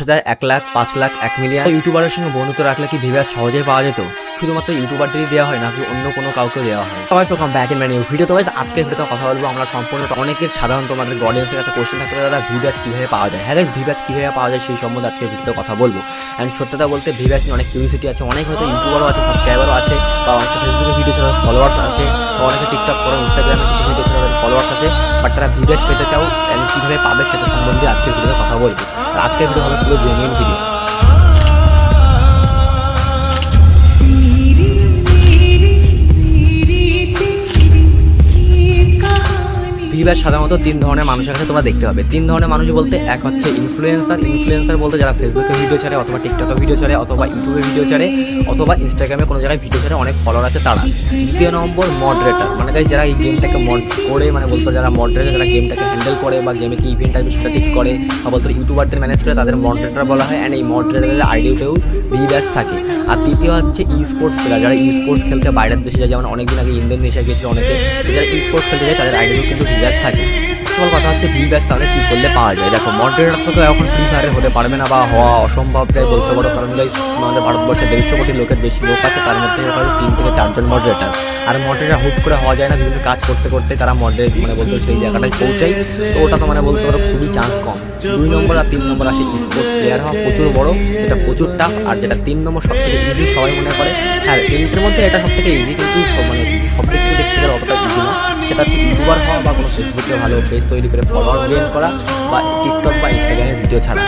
সাথে এক লাখ, পাঁচ লাখ, এক মিলিয়ন। ইউটিউবারের সঙ্গে বন্ধুত্ব রাখলে কি ভিভার সহজেই পাওয়া যেত? শুধুমাত্র ইউটিউবারদেরই দেওয়া হয়, নাকি অন্য কোনো কাউকে দেওয়া হয়? সবাই সব ব্যাক ইন ম্যানিউ ভিডিও তো আজকের ভিডিওতে কথা বলব আমরা সম্পূর্ণ অনেকের সাধারণত আমাদের অডিয়েন্সের কাছে কোশ্চেন থাকতে দাদা ভিভাস কীভাবে পাওয়া যায়? হ্যাঁ ভিভাস কীভাবে পাওয়া যায় সেই সম্বন্ধে আজকের ভিডিওতে কথা বলব। অ্যান্ড সত্যতা বলতে ভিভাস নিয়ে অনেক কিউরিসিটি আছে, অনেক হয়তো ইউটিউবারও আছে সাবস্ক্রাইবারও আছে, বা অনেকে ফেসবুকে ভিডিও ছাড়া ফলোয়ার্স আছে, বা অনেকে টিকটক করো ইনস্টাগ্রামে কিছু ভিডিও ছাড়া ফলোয়ার্স আছে বাট তারা ভিভাস পেতে চাও অ্যান্ড কীভাবে পাবে সেটা সম্বন্ধে আজকের ভিডিওতে কথা বলব। আজকের ভিডিও হবে পুরো জেনুইন ভিডিও ভিভার সাধারণত তিন ধরনের মানুষের কাছে তোমরা দেখতে পাবে। তিন ধরনের মানুষ বলতে এক হচ্ছে ইনফ্লুয়েন্সার ইনফ্লুয়েন্সার বলতে যারা ফেসবুকে ভিডিও ছাড়ে অথবা টিকটকে ভিডিও ছাড়ে অথবা ইউটিউবে ভিডিও ছাড়ে অথবা ইনস্টাগ্রামে কোনো জায়গায় ভিডিও ছাড়ে অনেক ফলোয়ার আছে তারা। দ্বিতীয় নম্বর মডারেটার মানে যারা এই গেমটাকে মড করে মানে বলতো যারা মডারেটার যারা গেমটাকে হ্যান্ডেল করে বা গেমে কি ইভেন্ট আসবে সেটা ঠিক করে বা বলতো ইউটিউবারদের ম্যানেজ করে তাদের মডারেটার বলা হয় অ্যান্ড এই মডারেটারের আইডিয়াতেও ভিভাস থাকে। আর তৃতীয় হচ্ছে ই স্পোর্টস প্লেয়ার যারা ই স্পোর্টস খেলতে বাইরের দেশে যায়, যেমন অনেকদিন আগে ইন্দোনেশিয়া গিয়েছিল অনেকে যারা ই স্পোর্টস খেলতে যায় তাদের আইডিও কিন্তু ভিভাস থাকে তোমার কথা হচ্ছে ভি ব্যাস তাহলে কী করলে পাওয়া যায়? দেখো মডারেটার তো এখন ফ্রি ফায়ারে হতে পারবে না বা হওয়া অসম্ভব প্রায় বলতে পারো কারণ guys, আমাদের ভারতবর্ষে দেড়শো কোটি লোকের বেশি লোক আছে তার মধ্যে হয়তো তিন থেকে চারজন মডারেটার আর মডারেটার হুট করে হওয়া যায় না বিভিন্ন কাজ করতে করতে তারা মডারেট মানে বলতো সেই জায়গাটায় পৌঁছায়। তো ওটা তো মানে বলতে পারো খুবই চান্স কম। দুই নম্বর আর তিন নম্বর আসে স্পোর্টস প্লেয়ার হওয়া প্রচুর বড় এটা প্রচুর টাফ আর যেটা তিন নম্বর সব থেকে ইজি সবাই মনে করে। হ্যাঁ তিনটের মধ্যে এটা সব থেকে ইজি কিন্তু মানে সব থেকে দেখতে গেলে অতটা ইজি না। সেটা হচ্ছে ইউটিউবার হওয়া বা কোনো ফেসবুকে ভালো পেজ তৈরি করে ফলোয়ার গেইন করা বা টিকটক বা ইনস্টাগ্রামে ভিডিও ছাড়া।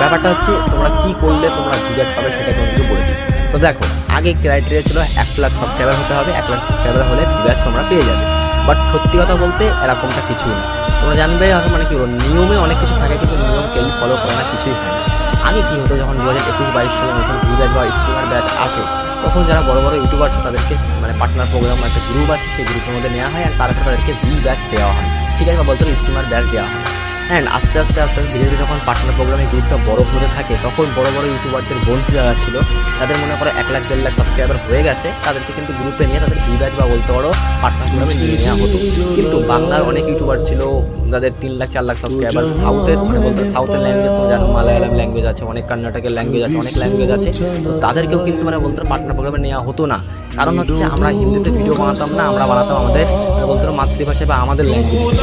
ব্যাপারটা হচ্ছে তোমরা কি করলে তোমরা ভিডিওস পাবে সেটা তোমাকে বলে দিই। তো দেখো, আগে ক্রাইটেরিয়া ছিল এক লাখ সাবস্ক্রাইবার হতে হবে, এক লাখ সাবস্ক্রাইবার হলে ভিডিওস তোমরা পেয়ে যাবে। বাট সত্যি কথা বলতে এরকমটা কিছুই না। তোমরা জানবে হয়তো মানে কি নিয়মে অনেক কিছু থাকে কিন্তু নিয়ম কেউ ফলো করে না, কিছুই হয় না। আগে কি হতো যখন দু হাজার একুশ, বাইশ সালে নতুন ভি ব্যাচ বা স্টিমার ব্যাচ আসে, তখন যারা বড় বড় ইউটিউবার আছে তাদেরকে মানে পার্টনার প্রোগ্রাম একটা গ্রুপ আছে, সেই গ্রুপের মধ্যে নেওয়া হয় আর তারপরে তাদেরকে ভি ব্যাচ দেওয়া হয়। ঠিক আছে, বলতে স্টিমার ব্যাচ দেওয়া হয়। অ্যান্ড আস্তে আস্তে আস্তে আস্তে ধীরে ধীরে যখন পার্টনার প্রোগ্রামে গ্রুপটা বড় হতে থাকে, তখন বড় বড় ইউটিউবারদের বন্ধু যারা ছিল, তাদের মনে করে এক লাখ, দেড় লাখ সাবস্ক্রাইবার হয়ে গেছে, তাদেরকে কিন্তু গ্রুপে নিয়ে তাদের ব্যাচ বা বলতে পারো পার্টনার প্রোগ্রামে নিয়ে নেওয়া হতো। কিন্তু বাংলার অনেক ইউটিউবার ছিল, যাদের তিন লাখ, চার লাখ সাবস্ক্রাইবার সাউথের মানে বলতে সাউথের ল্যাঙ্গুয়েজ তো জানো মালায়ালাম ল্যাঙ্গুয়েজ আছে, অনেক কর্ণাটকের ল্যাঙ্গুয়েজ আছে, অনেক ল্যাঙ্গুয়েজ আছে, তো তাদেরকেও কিন্তু মানে বলতে পার্টনার প্রোগ্রামে নেওয়া হতো না। কারণ হচ্ছে আমরা হিন্দিতে ভিডিও বানাতাম না, আমরা বানাতাম আমাদের বলতে পারো মাতৃভাষায় বা আমাদের ল্যাঙ্গুয়েজ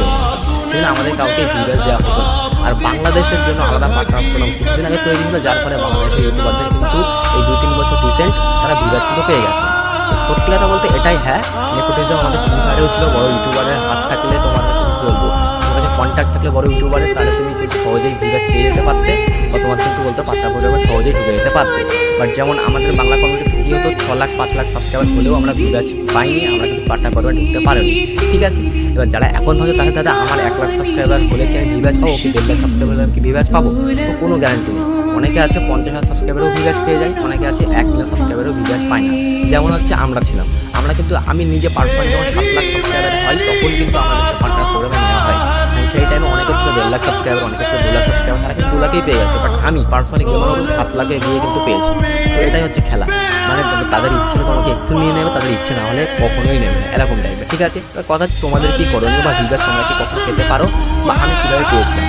আমাদের কাউকে ভিডিও দেওয়া হতো আর বাংলাদেশের জন্য আলাদা প্রোগ্রাম কিছুদিন আগে তৈরি হলো, যার ফলে বাংলাদেশের ইউটিউবারদের কিন্তু এই দু তিন বছর রিসেন্ট তারা কিন্তু পেয়ে গেছে। তো সত্যি কথা বলতে এটাই হ্যাঁ নেপোটিজম আমাদের ফ্রি ছিল। বড় ইউটিউবারের হাত থাকলে তোমার কাছে কি বলব? তোমার কাছে কন্ট্যাক্ট থাকলে বড় ইউটিউবারের তাহলে তুমি কিন্তু সহজেই ভিডিওস পেয়ে যেতে পারতে? বা তোমার কিন্তু বলতে প্রোগ্রামে সহজেই ঢুকে যেতে পারতে। বাট যেমন আমাদের বাংলা কমিউনিটি হতো ছ লাখ, পাঁচ লাখ সাবস্ক্রাইবার হলেও আমরা ভিউজ পাইনি, আমরা কিন্তু পার্টনার প্রোগ্রামে ঢুকতে পারিনি। ঠিক আছে? এবার যারা এখন ভাবে তাহলে দাদা আমার এক লাখ সাবস্ক্রাইবার হলে কি আমি ভিউজ পাবো? কি দেড় লাখ সাবস্ক্রাইবার হলে আমি কি ভিউজ পাবো? তো কোনো গ্যারান্টি নেই। অনেকে আছে পঞ্চাশ হাজার সাবস্ক্রাইবারও ভিউজ পেয়ে যায়, অনেকে আছে এক মিলিয়ন সাবস্ক্রাইবারও ভিউজ পায় না। যেমন হচ্ছে আমরা ছিলাম। আমরা কিন্তু, আমি নিজে পার্সোনালি যখন সাত লাখ সাবস্ক্রাইবার হয়, তখন কিন্তু আমাদেরকে পার্টনার প্রোগ্রামে নেওয়া হয়। সেই টাইমে অনেকে ছিল দেড় লাখ সাবস্ক্রাইবার অনেকে ছিল দু লাখ সাবস্ক্রাইবার তারা কিন্তু দু লাখেই পেয়ে গেছে। বাট আমি পার্সোনালি গেমার সাত লাখে গিয়ে কিন্তু পেয়েছি। তো এটাই হচ্ছে খেলা। মানে তাদের ইচ্ছে তোমাকে একটু নিয়ে নেবে, তাদের ইচ্ছে না হলে কখনোই নেবে না, এরকম টাইপের ঠিক আছে? কথা তোমাদের কি করণীয় বা ভিডিও তোমরা কি কখন পেতে পারো বা আমি কীভাবে পেয়েছিলাম?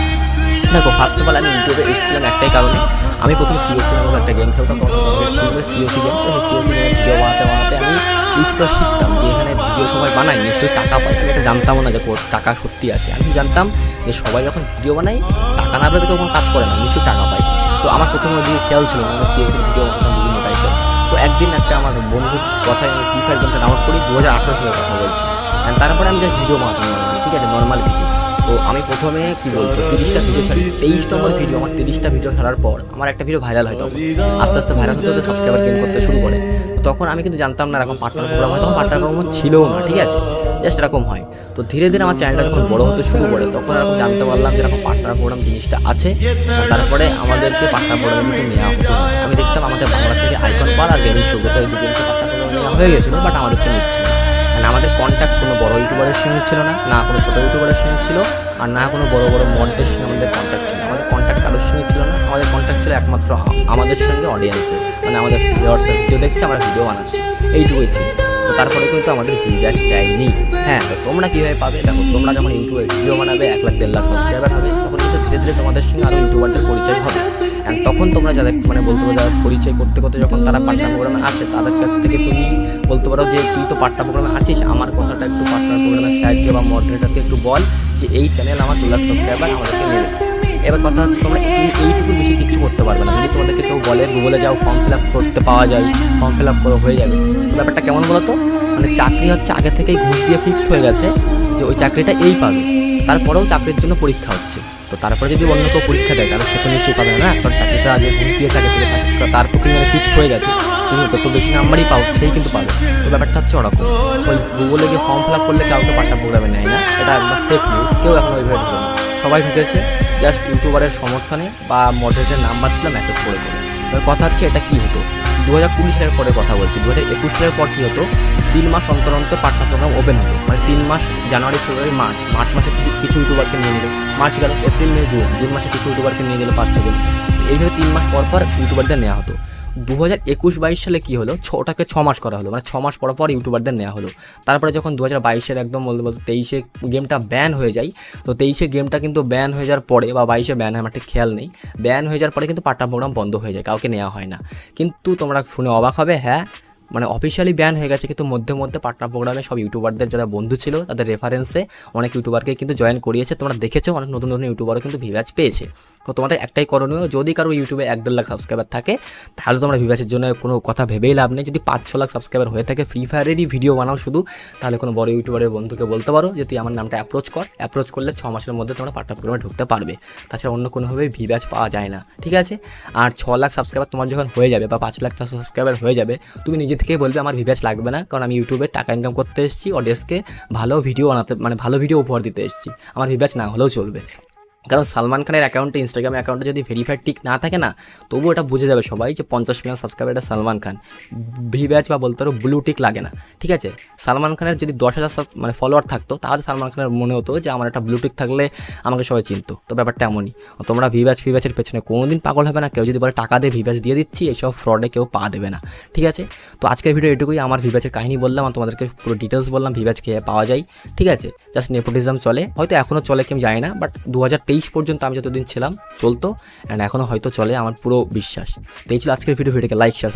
দেখো ফার্স্ট অফ অল আমি ইউটিউবে এসেছিলাম একটাই কারণে। আমি প্রথমে সিওসি নামক একটা গেম খেলতাম, তখন ছিল সিওসি গেম তো সিওসি গেমের ভিডিও বানাতে বানাতে আমি ইউটিউবটা শিখতাম যে এখানে ভিডিও সবাই বানায়, নিশ্চয়ই টাকা পায় আমি এটা জানতামও না যে টাকা সত্যি আছে। আমি জানতাম যে সবাই যখন ভিডিও বানায়, টাকা না পেলে তো কোনো কাজ করে না, নিশ্চয়ই টাকা পায়। তো আমার প্রথমে ওদিকে খেয়াল ছিল না সিএসি ভিডিও বিভিন্ন টাইপের তো একদিন একটা আমার বন্ধুর কথায় আমি ফ্রি ফায়ার গেমটা ডাউনলোড করি দু হাজার আঠারো সালের কথা বলছি। তারপরে আমি জাস্ট ভিডিও বানাতাম ঠিক আছে? নর্মাল ভিডিও তো আমি প্রথমে কি বলব, তিরিশটা ভিডিও ছাড়ি। তেইশ নম্বর ভিডিও আমার তিরিশটা ভিডিও ছাড়ার পর আমার একটা ভিডিও ভাইরাল হয় তখন। আস্তে আস্তে ভাইরাল হতে হতে সাবস্ক্রাইবার গেন করতে শুরু করে। তখন আমি কিন্তু জানতাম না এরকম পার্টনার প্রোগ্রাম হয়। তখন পার্টনার প্রোগ্রাম ছিলও না, ঠিক আছে? জাস্ট এরকম হয়। তো ধীরে ধীরে আমার চ্যানেলটা যখন বড় হতে শুরু করে, তখন এরকম জানতে পারলাম যে এরকম পার্টনার প্রোগ্রাম জিনিসটা আছে। তারপরে আমাদেরকে পার্টনার প্রোগ্রামে কিন্তু নেওয়া হতো। আমি দেখতাম আমাদের বাংলা থেকে আইকন পাল আর গেমিং শো এই দুটো পার্টনার প্রোগ্রাম নেওয়া হয়ে গেছিল বাট আমাদেরকে নিচ্ছে না। মানে আমাদের কন্ট্যাক্ট কোনো বড় ইউটিউবারের সঙ্গে ছিল না না কোনো ছোটো ইউটিউবারের সঙ্গে ছিল, আর না কোনো বড় বড় মডদের সঙ্গে আমাদের কন্ট্যাক্ট ছিল আমাদের কন্ট্যাক্ট কারোর সঙ্গে ছিল না, আমাদের কন্ট্যাক্ট ছিল একমাত্র আমাদের সঙ্গে অডিয়েন্সের মানে আমাদের ভিউয়ার্স ভিডিও দেখছি, আমরা ভিডিও বানাচ্ছি, এইটুকুই ছিল। তো তারপরে কিন্তু আমাদের ভিউ ব্যাচ দেয়নি। হ্যাঁ তো তোমরা কীভাবে পাবে? দেখো, তোমরা যখন ইউটিউবে ভিডিও বানাবে, এক লাখ দেড় লাখ সাবস্ক্রাইবার হবে, তখন কিন্তু ধীরে ধীরে তোমাদের সঙ্গে আরও ইউটিউবারদের পরিচয় হবে। তখন তোমরা যাদের মানে বলতে পারো যারা পরিচয় করতে করতে যখন তারা পার্টনার প্রোগ্রামে আছে, তাদের কাছ থেকে তুমি বলতে পারো যে তুই তো পার্টনার প্রোগ্রামে আছিস, আমার কথাটা একটু পার্টনার প্রোগ্রামের সাইডকে বা মডারেটারকে একটু বল যে এই চ্যানেল আমার দু লাখ সাবস্ক্রাইবার আমাদেরকে নেবে এবার কথা হচ্ছে তোমরা তুমি এইটুকু বেশি কিছু করতে পারবে না। যদি তোমাদেরকে কেউ বলে, গুগলে যাও ফর্ম ফিল আপ করতে পাওয়া যায় ফর্ম ফিল আপ হয়ে যাবে। ব্যাপারটা কেমন বলো তো মানে চাকরি হচ্ছে আগে থেকেই ঘুষ দিয়ে ফিক্সড হয়ে গেছে যে ওই চাকরিটা এই পাবে। তারপরেও চাকরির জন্য পরীক্ষা হচ্ছে। তো তারপরে যদি অন্য কেউ পরীক্ষা দেয়, তাহলে সে তো নিশ্চয়ই পাবে না, কারণ চাকরিটা আগে ঘুষ দিয়েছে আগে থাকে। তো তার প্রতি মানে ফিক্সড হয়ে গেছে। তুমি যত বেশি নাম্বারই পাও, সেই কিন্তু পাবে। তো ব্যাপারটা হচ্ছে ওরকম। ওই গুগলে গিয়ে ফর্ম ফিল আপ করলে কাউকে পাঠ্টা প্রোগ্রামে নেয় না। এটা একদম ফেক নিউজ কেউ এখন ওইভাবে ঢুকে সবাই ঢুকেছে। জাস্ট ইউটিউবারের সমর্থনে বা মডেলের নাম্বার ছিল মেসেজ করে এবার কথা হচ্ছে এটা কি হতো? দু হাজার কুড়ি সালের পরে কথা বলছি। দু হাজার একুশ সালের পর কী হতো? তিন মাস অন্তর অন্তর পাঠ্যক্রম ওপেন হতো। মানে তিন মাস জানুয়ারি, ফেব্রুয়ারি, মার্চ। মার্চ মাসে কিছু- ইউটিউবারকে নিয়ে নিল। মার্চ গেল, এপ্রিল, মে, জুন। জুন মাসে কিছু ইউটিউবারকে নিয়ে গেলো ছজন এইভাবে তিন মাস পর পর ইউটিউবারদের নেওয়া হতো। দু হাজার একুশ বাইশ সালে কী হলো? ছটাকে ছ মাস করা হলো। মানে ছ মাস পর ইউটিউবারদের নেওয়া হলো। তারপরে যখন দু হাজার বাইশের একদম বলতে বলতে তেইশে গেমটা ব্যান হয়ে যায়, তো তেইশে গেমটা কিন্তু ব্যান হয়ে যাওয়ার পরে বা বাইশে ব্যান আমার ঠিক খেয়াল নেই। ব্যান হয়ে যাওয়ার পরে কিন্তু পার্টনার প্রোগ্রাম বন্ধ হয়ে যায়, কাউকে নেওয়া হয় না। কিন্তু তোমরা শুনে অবাক হবে হ্যাঁ মানে অফিসিয়ালি ব্যান হয়ে গেছে, কিন্তু মধ্যে মধ্যে পার্টনার প্রোগ্রামে সব ইউটিউবারদের যারা বন্ধু ছিল, তাদের রেফারেন্সে অনেক ইউটিউবারকে কিন্তু জয়েন করিয়েছে। তোমরা দেখেছ, অনেক নতুন নতুন ইউটিউবারও কিন্তু ভিভাজ পেয়েছে। তো তোমাদের একটাই করণীয়, যদি কারও ইউটিউবে এক দেড় লাখ সাবস্ক্রাইবার থাকে, তাহলে তোমরা ভিভাজের জন্য কোনো কথা ভেবেই লাভ নেই। যদি পাঁচ, ছ লাখ সাবস্ক্রাইবার হয়ে থাকে ফ্রি ফায়ারেরই ভিডিও বানাও শুধু, তাহলে কোনো বড় ইউটিউবারের বন্ধুকে বলতে পারো যে, তুই আমার নামটা অ্যাপ্রোচ কর। অ্যাপ্রোচ করলে ছ মাসের মধ্যে তোমরা পার্টনার প্রোগ্রামে ঢুকতে পারবে। তাছাড়া অন্য কোনোভাবে ভিভাজ পাওয়া যায় না, ঠিক আছে? আর ছ লাখ সাবস্ক্রাইবার তোমার যখন হয়ে যাবে বা পাঁচ লাখ সাবস্ক্রাইবার হয়ে যাবে, তুমি নিজে থেকেই বলবে আমার ভিভ্যাস লাগবে না, কারণ আমি ইউটিউবে টাকা ইনকাম করতে এসেছি অডিয়েন্সকে ভালো ভিডিও বানাতে মানে ভালো ভিডিও উপহার দিতে এসেছি। আমার ভিভ্যাস না হলেও চলবে। কারণ সালমান খানের অ্যাকাউন্টে ইনস্টাগ্রাম অ্যাকাউন্টে যদি ভেরিফাইড ঠিক না থাকে না, তবুও এটা বুঝে যাবে সবাই যে পঞ্চাশ মিলিয়ন সাবস্ক্রাইবার এটা সালমান খান। ভি ব্যাচ বা বলতে পারো ব্লু টিক লাগে না, ঠিক আছে? সালমান খানের যদি দশ হাজার মানে ফলোয়ার থাকতো, তাহলে সালমান খানের মনে হতো যে আমার একটা ব্লু টিক থাকলে আমাকে সবাই চিনতো। তো ব্যাপারটা এমনই। তোমরা ভি ব্যাচ ভি ব্যাচের পেছনে কোনোদিন পাগল হবে না, কেউ যদি বলে টাকা দিয়ে ভি ব্যাচ দিয়ে দিচ্ছি এইসব ফ্রডে কেউ পা দেবে না, ঠিক আছে? তো আজকের ভিডিও এটুকুই, আমার ভি ব্যাচের কাহিনী বললাম, আর তোমাদেরকে পুরো ডিটেলস বললাম ভি ব্যাচ খেয়ে পাওয়া যায়, ঠিক আছে? জাস্ট নেপোটিজম চলে, হয়তো এখনও চলে কেউ জানি না বাট দু হাজার তেইশ পর্যন্ত আমি যতদিন ছিলাম, চলতো অ্যান্ড এখনও হয়তো চলে, আমার পুরো বিশ্বাস। তো এই ছিল আজকের ভিডিও ভিডিওকে লাইক শেয়ার